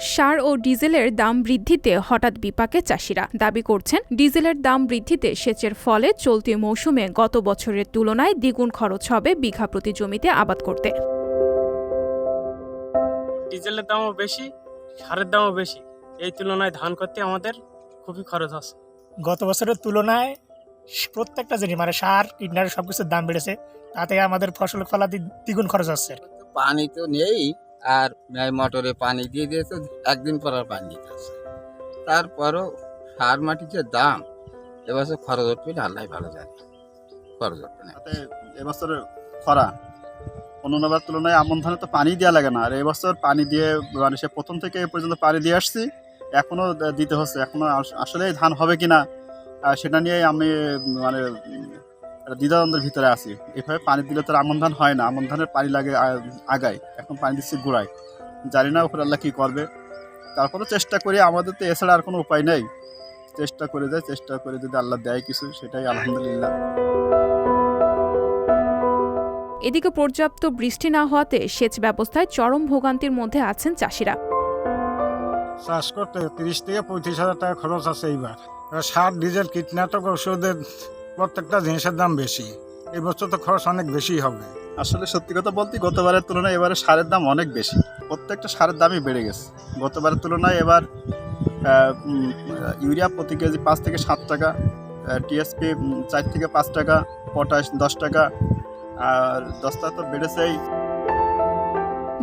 সার ও ডিজেলের দাম বৃদ্ধিতে হঠাৎ বিপাকে চাষিরা দাবি করছেন ডিজেলের দাম বৃদ্ধিতে সেচের ফলে চলতি মৌসুমে গত বছরের তুলনায় দ্বিগুণ খরচ হবে বিঘা প্রতি জমিতে আবাদ করতে। ডিজেলের দামও বেশি সারের দামও বেশি। এই তুলনায় ধান করতে আমাদের খুবই খরচ আছে। গত বছরের তুলনায় প্রত্যেকটা জিনিস মানে সার কীটনাশক সব কিছুর দাম বেড়েছে। তাতে আমাদের ফসল ফলাতে দ্বিগুণ খরচ হচ্ছে। পানি তো নেই আর মোটরে পানি দিয়ে দিয়ে তো একদিন পর আর পানি দিতে আসে। তারপরও সার মাটির যে দাম এবছর খরচ উঠবে না আল্লাহ ভালো জানে। খরচ উঠবে না। এবছর খরা অন্যবার তুলনায় আমন ধানে তো পানি দেওয়া লাগে না। আর এবছর পানি দিয়ে মানে সে প্রথম থেকে এ পর্যন্ত পানি দিয়ে আসছি এখনও দিতে হচ্ছে। এখনও আসলে ধান হবে কিনা আহ, সেটা নিয়ে আমি মানে দ্বিধাদ্বন্দ্বের ভিতরে আছি। এভাবে পানি দিলে তো আর আমন ধান হয় না। আমন ধানের পানি লাগে আগায়। এখন পানি দিচ্ছি গোড়ায়। জানি না উপর আল্লাহ কী করবে। তারপরে চেষ্টা করি। আমাদের তো এছাড়া আর কোনো উপায় নেই। চেষ্টা করে যায় চেষ্টা করে যদি আল্লাহ দেয় কিছু সেটাই আলহামদুলিল্লাহ। এদিকে পর্যাপ্ত বৃষ্টি না হওয়াতে সেচ ব্যবস্থায় চরম ভোগান্তির মধ্যে আছেন চাষিরা। চাষ করতে তিরিশ থেকে পঁয়ত্রিশ হাজার টাকা খরচ আছে এইবার। এবার সার ডিজেল কীটনাশক ওষুধের প্রত্যেকটা জিনিসের দাম বেশি। এই বছর তো খরচ অনেক বেশি হবে। আসলে সত্যি কথা বলতে গতবারের তুলনায় এবারে সারের দাম অনেক বেশি। প্রত্যেকটা সারের দামই বেড়ে গেছে। গতবারের তুলনায় এবার ইউরিয়া প্রতি কেজি পাঁচ থেকে সাত টাকা টিএসপি চার থেকে পাঁচ টাকা, পটাশ দশ টাকা, আর দশটা তো বেড়েছেই।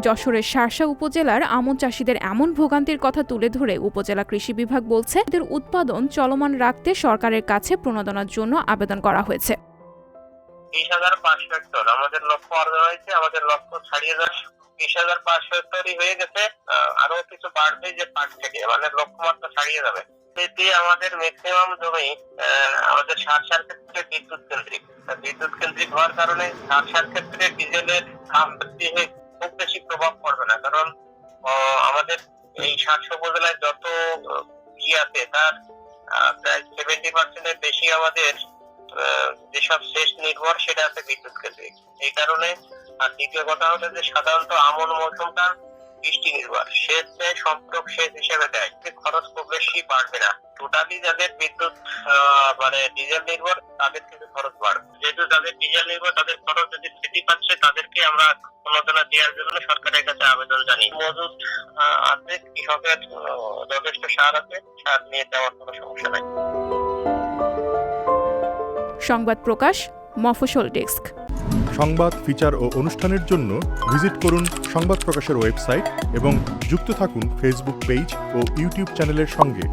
যশোরের শার্শা উপজেলার আমন চাষিদের এমন ভোগান্তির কথা তুলে ধরে উপজেলা কৃষি বিভাগ বলছে, এদের উৎপাদন চলমান রাখতে সরকারের কাছে প্রণোদনার জন্য আবেদন করা হয়েছে। বিশ হাজার পাঁচশো হেক্টর। আমাদের লক্ষ্য অর্জন হয়েছে, আমাদের লক্ষ্য ছাড়িয়ে বিশ হাজার পাঁচশো হেক্টরই হয়ে গেছে আরও কিছু বাড়বে যে থেকে মানে লক্ষ্যমাত্রা ছাড়িয়ে যাবে। আমাদের ম্যাক্সিমাম জমি আমাদের সার সার ক্ষেত্রে বিদ্যুৎ কেন্দ্রিক। বিদ্যুৎ কেন্দ্রিক হওয়ার কারণে সার সার ক্ষেত্রে ডিজেলের দাম বৃদ্ধি হয়ে আমাদের এই সাতশো উপজেলায় যত আহ, ই আছে তার প্রায় সেভেন্টি পার্সেন্টের বেশি আমাদের যেসব সেচ নির্ভর সেটা আছে বিদ্যুৎ কেন্দ্রিক এই কারণে আর দ্বিতীয় কথা হলো যে সাধারণত আমন মৌসুমটা বৃষ্টি নির্ভর। সেচ দেয় সম্পূরক সেচ হিসেবে দেয় খরচ খুব বেশি বাড়বে না। টোটালি যাদের বিদ্যুৎ মানে ডিজেল নির্ভর তাদের কিন্তু খরচ বাড়বে। যেহেতু যাদের ডিজেল নির্ভর তাদের খরচ যদি বৃদ্ধি পাচ্ছে তাদেরকে আমরা প্রণোদনা দেওয়ার জন্য সরকারের কাছে আবেদন জানি মজুদ আছে কৃষকের যথেষ্ট সার আছে সার নিয়ে দেওয়ার কোনো সমস্যা নাই। সংবাদ প্রকাশ মফসল ডেস্ক। সংবাদ ফিচার ও অনুষ্ঠানের জন্য ভিজিট করুন সংবাদ প্রকাশের ওয়েবসাইট এবং যুক্ত থাকুন ফেসবুক পেজ ও ইউটিউব চ্যানেলের সঙ্গে।